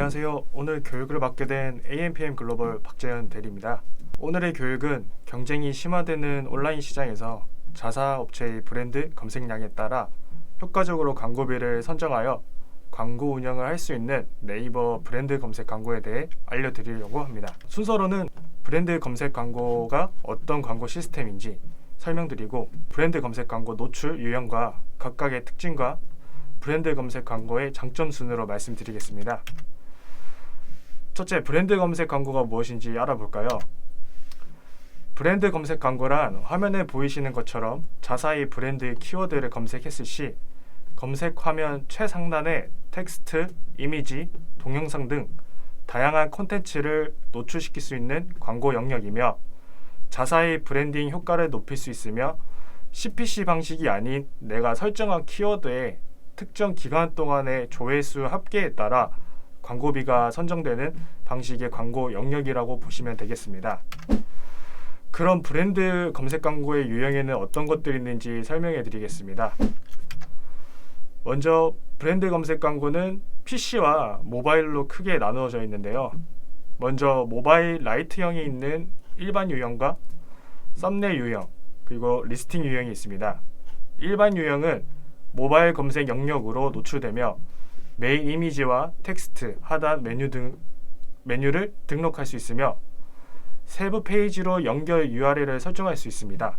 안녕하세요. 오늘 교육을 맡게 된 AMPM 글로벌 박재현 대리입니다. 오늘의 교육은 경쟁이 심화되는 온라인 시장에서 자사 업체의 브랜드 검색량에 따라 효과적으로 광고비를 선정하여 광고 운영을 할 수 있는 네이버 브랜드 검색 광고에 대해 알려드리려고 합니다. 순서로는 브랜드 검색 광고가 어떤 광고 시스템인지 설명드리고 브랜드 검색 광고 노출 유형과 각각의 특징과 브랜드 검색 광고의 장점 순으로 말씀드리겠습니다. 첫째, 브랜드 검색 광고가 무엇인지 알아볼까요? 브랜드 검색 광고란 화면에 보이시는 것처럼 자사의 브랜드의 키워드를 검색했을 시 검색 화면 최상단에 텍스트, 이미지, 동영상 등 다양한 콘텐츠를 노출시킬 수 있는 광고 영역이며 자사의 브랜딩 효과를 높일 수 있으며 CPC 방식이 아닌 내가 설정한 키워드의 특정 기간 동안의 조회수 합계에 따라 광고비가 선정되는 방식의 광고 영역이라고 보시면 되겠습니다. 그런 브랜드 검색 광고의 유형에는 어떤 것들이 있는지 설명해 드리겠습니다. 먼저 브랜드 검색 광고는 PC와 모바일로 크게 나누어져 있는데요. 먼저 모바일 라이트형이 있는 일반 유형과 썸네일 유형 그리고 리스팅 유형이 있습니다. 일반 유형은 모바일 검색 영역으로 노출되며 메인 이미지와 텍스트, 하단 메뉴 등 메뉴를 등록할 수 있으며 세부 페이지로 연결 URL을 설정할 수 있습니다.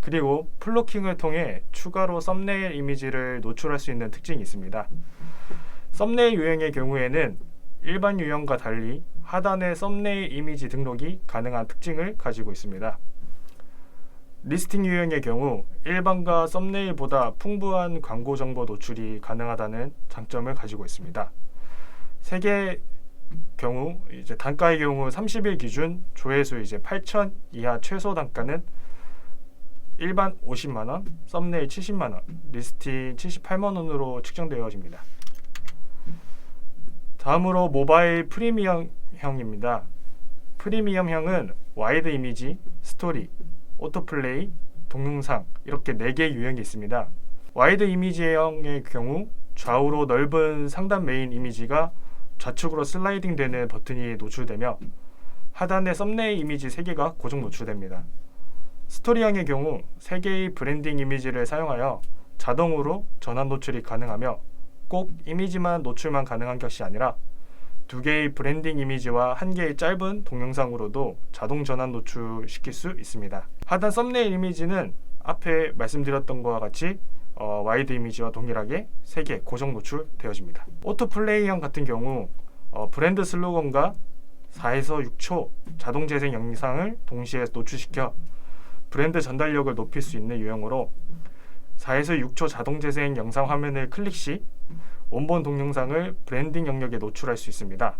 그리고 플로킹을 통해 추가로 썸네일 이미지를 노출할 수 있는 특징이 있습니다. 썸네일 유형의 경우에는 일반 유형과 달리 하단에 썸네일 이미지 등록이 가능한 특징을 가지고 있습니다. 리스팅 유형의 경우 일반과 썸네일보다 풍부한 광고 정보 노출이 가능하다는 장점을 가지고 있습니다. 세계 경우 이제 단가의 경우 30일 기준 조회수 이제 8천 이하 최소 단가는 일반 50만 원, 썸네일 70만 원, 리스팅 78만 원으로 측정되어집니다. 다음으로 모바일 프리미엄형입니다. 프리미엄형은 와이드 이미지, 스토리, 오토플레이, 동영상 이렇게 4개의 유형이 있습니다. 와이드 이미지형의 경우 좌우로 넓은 상단 메인 이미지가 좌측으로 슬라이딩 되는 버튼이 노출되며 하단에 썸네일 이미지 3개가 고정 노출됩니다. 스토리형의 경우 3개의 브랜딩 이미지를 사용하여 자동으로 전환 노출이 가능하며 꼭 이미지만 노출만 가능한 것이 아니라 두 개의 브랜딩 이미지와 한 개의 짧은 동영상으로도 자동 전환 노출시킬 수 있습니다. 하단 썸네일 이미지는 앞에 말씀드렸던 것과 같이 어, 와이드 이미지와 동일하게 3개 고정 노출되어집니다. 오토플레이형 같은 경우 어, 브랜드 슬로건과 4에서 6초 자동 재생 영상을 동시에 노출시켜 브랜드 전달력을 높일 수 있는 유형으로 4에서 6초 자동 재생 영상 화면을 클릭 시 원본 동영상을 브랜딩 영역에 노출할 수 있습니다.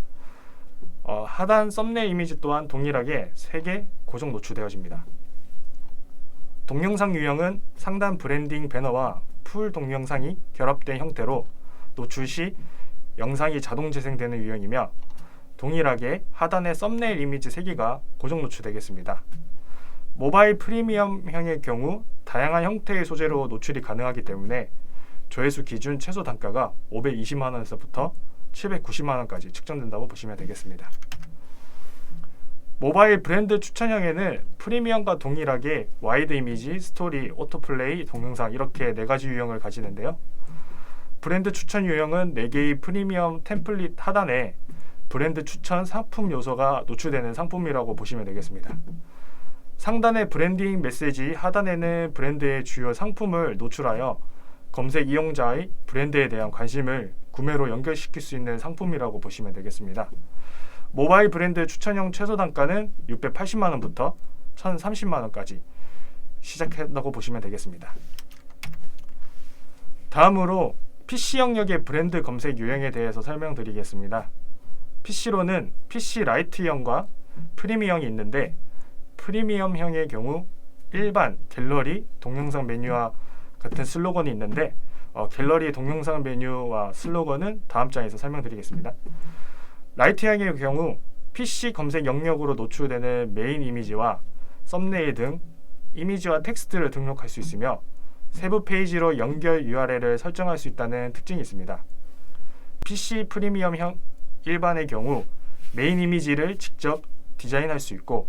어, 하단 썸네일 이미지 또한 동일하게 3개 고정 노출되어집니다. 동영상 유형은 상단 브랜딩 배너와 풀 동영상이 결합된 형태로 노출 시 영상이 자동 재생되는 유형이며 동일하게 하단의 썸네일 이미지 3개가 고정 노출되겠습니다. 모바일 프리미엄형의 경우 다양한 형태의 소재로 노출이 가능하기 때문에 조회수 기준 최소 단가가 520만 원에서부터 790만 원까지 측정된다고 보시면 되겠습니다. 모바일 브랜드 추천형에는 프리미엄과 동일하게 와이드 이미지, 스토리, 오토플레이, 동영상 이렇게 네 가지 유형을 가지는데요. 브랜드 추천 유형은 4개의 프리미엄 템플릿 하단에 브랜드 추천 상품 요소가 노출되는 상품이라고 보시면 되겠습니다. 상단의 브랜딩 메시지, 하단에는 브랜드의 주요 상품을 노출하여 검색 이용자의 브랜드에 대한 관심을 구매로 연결시킬 수 있는 상품이라고 보시면 되겠습니다. 모바일 브랜드 추천형 최소 단가는 680만 원부터 1,030만 원까지 시작한다고 보시면 되겠습니다. 다음으로 PC 영역의 브랜드 검색 유형에 대해서 설명드리겠습니다. PC로는 PC 라이트형과 프리미엄이 있는데 프리미엄형의 경우 일반 갤러리 동영상 메뉴와 같은 슬로건이 있는데 어, 갤러리 동영상 메뉴와 슬로건은 다음 장에서 설명드리겠습니다. 라이트형의 경우 PC 검색 영역으로 노출되는 메인 이미지와 썸네일 등 이미지와 텍스트를 등록할 수 있으며 세부 페이지로 연결 URL을 설정할 수 있다는 특징이 있습니다. PC 프리미엄형 일반의 경우 메인 이미지를 직접 디자인할 수 있고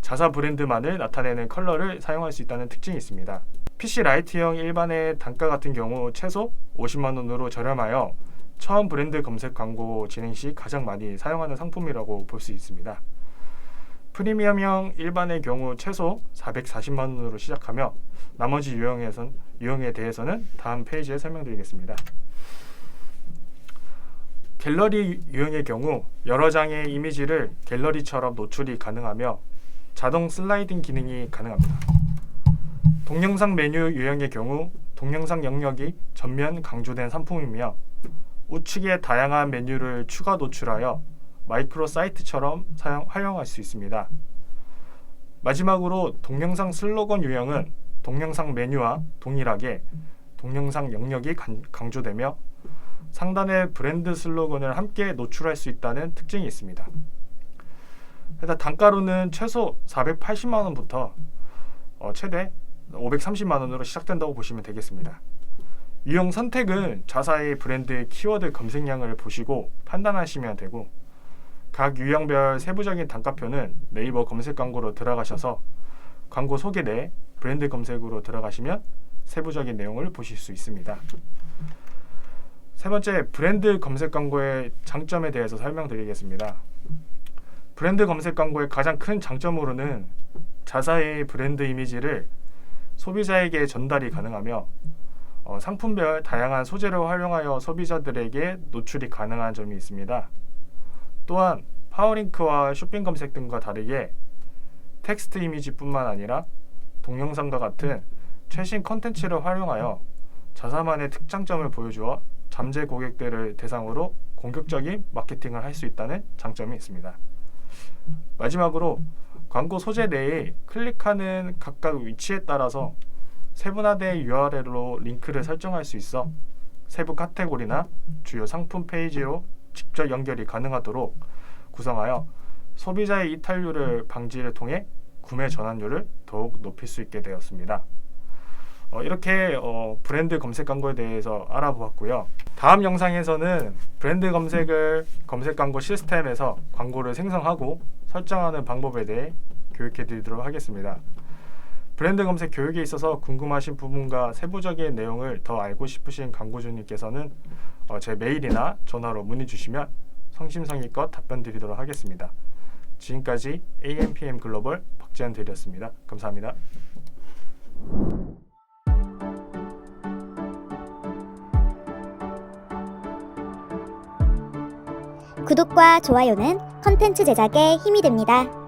자사 브랜드만을 나타내는 컬러를 사용할 수 있다는 특징이 있습니다. PC 라이트형 일반의 단가 같은 경우 최소 50만 원으로 저렴하여 처음 브랜드 검색 광고 진행 시 가장 많이 사용하는 상품이라고 볼 수 있습니다. 프리미엄형 일반의 경우 최소 440만 원으로 시작하며 나머지 유형에선 유형에 대해서는 다음 페이지에 설명드리겠습니다. 갤러리 유형의 경우 여러 장의 이미지를 갤러리처럼 노출이 가능하며 자동 슬라이딩 기능이 가능합니다. 동영상 메뉴 유형의 경우 동영상 영역이 전면 강조된 상품이며 우측에 다양한 메뉴를 추가 노출하여 마이크로 사이트처럼 사용, 활용할 수 있습니다. 마지막으로 동영상 슬로건 유형은 동영상 메뉴와 동일하게 동영상 영역이 간- 강조되며 상단의 브랜드 슬로건을 함께 노출할 수 있다는 특징이 있습니다. 일단 단가로는 최소 480만 원부터 어, 최대 530만 원으로 시작된다고 보시면 되겠습니다. 유형 선택은 자사의 브랜드의 키워드 검색량을 보시고 판단하시면 되고 각 유형별 세부적인 단가표는 네이버 검색 광고로 들어가셔서 광고 소개 내 브랜드 검색으로 들어가시면 세부적인 내용을 보실 수 있습니다. 세 번째 브랜드 검색 광고의 장점에 대해서 설명드리겠습니다. 브랜드 검색 광고의 가장 큰 장점으로는 자사의 브랜드 이미지를 소비자에게 전달이 가능하며 어, 상품별 다양한 소재를 활용하여 소비자들에게 노출이 가능한 점이 있습니다. 또한 파워링크와 쇼핑 검색 등과 다르게 텍스트 이미지뿐만 아니라 동영상과 같은 최신 컨텐츠를 활용하여 자사만의 특장점을 보여주어 잠재 고객들을 대상으로 공격적인 마케팅을 할 수 있다는 장점이 있습니다. 마지막으로 광고 소재 내에 클릭하는 각각 위치에 따라서 세분화된 URL로 링크를 설정할 수 있어 세부 카테고리나 주요 상품 페이지로 직접 연결이 가능하도록 구성하여 소비자의 이탈률을 방지를 통해 구매 전환율을 더욱 높일 수 있게 되었습니다. 어, 이렇게 어, 브랜드 검색 광고에 대해서 알아보았고요. 다음 영상에서는 브랜드 검색을 검색 광고 시스템에서 광고를 생성하고 설정하는 방법에 대해 교육해 드리도록 하겠습니다. 브랜드 검색 교육에 있어서 궁금하신 부분과 세부적인 내용을 더 알고 싶으신 광고주님께서는 어, 제 메일이나 전화로 문의 주시면 성심성의껏 답변 드리도록 하겠습니다. 지금까지 AMPM 글로벌 박지현 대리였습니다. 감사합니다. 구독과 좋아요는 컨텐츠 제작에 힘이 됩니다.